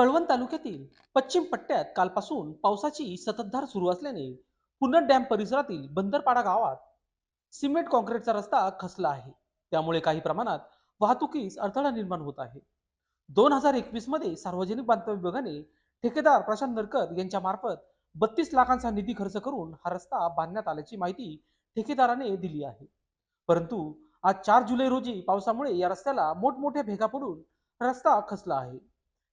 कळवण तालुक्यातील पश्चिम पट्ट्यात कालपासून पावसाची सततधार सुरू असल्याने पुन्नट डॅम परिसरातील बंदरपाडा गावात सिमेंट कॉन्क्रीटचा रस्ता खचला आहे. त्यामुळे काही प्रमाणात वाहतुकीस अडथळा निर्माण होत आहे. दोन हजार एकवीसमध्ये सार्वजनिक बांधकाम विभागाने ठेकेदार प्रशांत नरकर यांच्या मार्फत बत्तीस लाखांचा निधी खर्च करून हा रस्ता बांधण्यात आल्याची माहिती ठेकेदाराने दिली आहे. परंतु आज चार जुलै रोजी पावसामुळे या रस्त्याला मोठमोठ्या भेगा पडून रस्ता खचला आहे.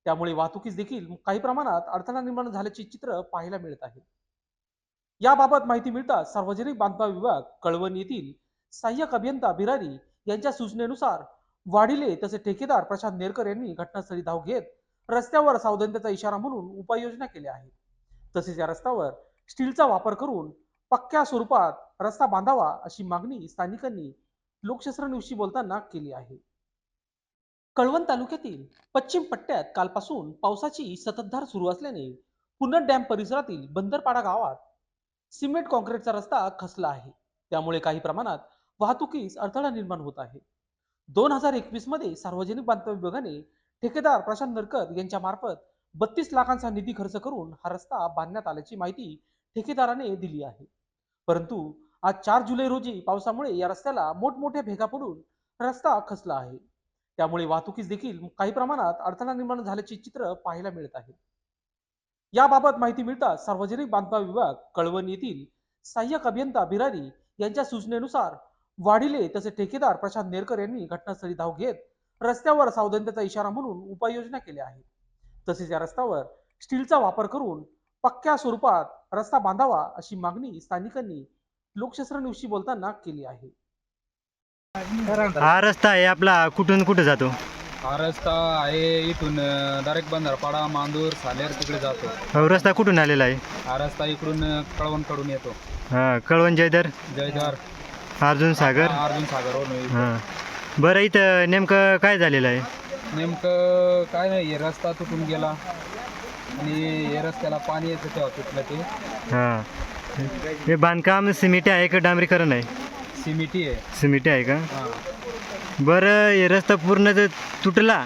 त्यामुळे वाहतुकीस देखील काही प्रमाणात अडथळा निर्माण झाल्याचे चित्र पाहायला मिळत आहे. याबाबत माहिती मिळताच सार्वजनिक बांधकाम विभाग कळवण येथील सहाय्यक अभियंता बिरारी यांच्या सूचनेनुसार वाढिले तसे ठेकेदार प्रशांत नेरकर यांनी घटनास्थळी धाव घेत रस्त्यावर सावधानतेचा इशारा म्हणून उपाययोजना केल्या आहेत. तसेच या रस्त्यावर स्टीलचा वापर करून पक्क्या स्वरूपात रस्ता बांधावा अशी मागणी स्थानिकांनी लोकशस्त्र न्यूजशी बोलताना केली आहे. कळवण तालुक्यातील पश्चिम पट्ट्यात कालपासून पावसाची संततधार सुरू असल्याने पुन्नट डॅम परिसरातील बंदरपाडा गावात सिमेंट कॉन्क्रीटचा रस्ता खचला आहे. त्यामुळे काही प्रमाणात वाहतुकीस अडथळा निर्माण होत आहे. दोन हजार एकवीसमध्ये सार्वजनिक बांधकाम विभागाने ठेकेदार प्रशांत नरकर यांच्या मार्फत बत्तीस लाखांचा निधी खर्च करून हा रस्ता बांधण्यात आल्याची माहिती ठेकेदाराने दिली आहे. परंतु आज चार जुलै रोजी पावसामुळे या रस्त्याला मोठमोठ्या भेगा पडून रस्ता खचला आहे. त्यामुळे वाहतुकीस देखील काही प्रमाणात अडथळा निर्माण झाल्याचे चित्र पाहायला मिळत आहे. याबाबत माहिती मिळताच सार्वजनिक बांधकाम विभाग कळवण येथील सहाय्यक अभियंता बिरारी यांच्या सूचनेनुसार वाढिले तसे ठेकेदार प्रशांत नेरकर यांनी घटनास्थळी धाव घेत रस्त्यावर सावधानतेचा इशारा म्हणून उपाययोजना केल्या आहेत. तसेच या रस्त्यावर स्टीलचा वापर करून पक्क्या स्वरूपात रस्ता बांधावा अशी मागणी स्थानिकांनी लोकशास्त्र न्यूजशी बोलताना केली आहे. हा रस्ता आहे आपला कुठून कुठं जातो? हा रस्ता आहे इथून डायरेक्ट बंधारपाडा मांदूर सालेर तिकडे जातो. हो रस्ता कुठून आलेला आहे? हा रस्ता इकडून कळवणकडून येतो. हा कळवण जयदर जयदार अर्जुन सागर? अर्जुन येतो. हां. बरं इथं नेमकं काय झालेलं आहे? नेमकं काय नाही हे रस्ता तुटून गेला. आणि हे रस्त्याला पाणी येतं तेव्हा तुटलं ते. हां. हे बांधकाम सिमेंट आहे का डांबरीकरण आहे? सिमिटी आहे. सिमेंट आहे का? हा. बरं हे रस्ता पूर्ण जर तुटला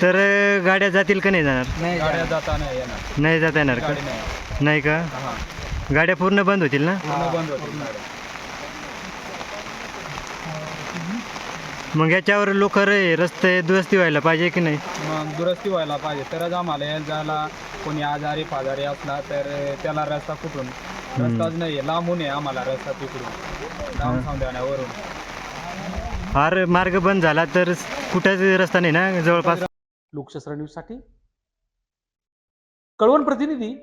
तर गाड्या जातील का नाही जाणार? गाड्या जाता नाही येणार. नाही जाता येणार का? गाडी नाही नाही का? हा. गाड्या पूर्ण बंद होतील ना? पूर्ण बंद होती गाड्या. मग याच्यावर लोक रे रस्ते दुरुस्ती व्हायला पाहिजे की नाही? मग दुरुस्ती व्हायला पाहिजे. तरच आम्हाला यायला जायला कोणी आजारी पाजारी असला तर त्याला रस्ता कुठून? रस्ताच नाही लांबून आहे आम्हाला रस्ता तिकडून. लांब सांगण्यावरून फार मार्ग बंद झाला तर कुठंच रस्ता नाही ना? जवळपास. लोकशास्त्र न्यूजसाठी कळवण प्रतिनिधी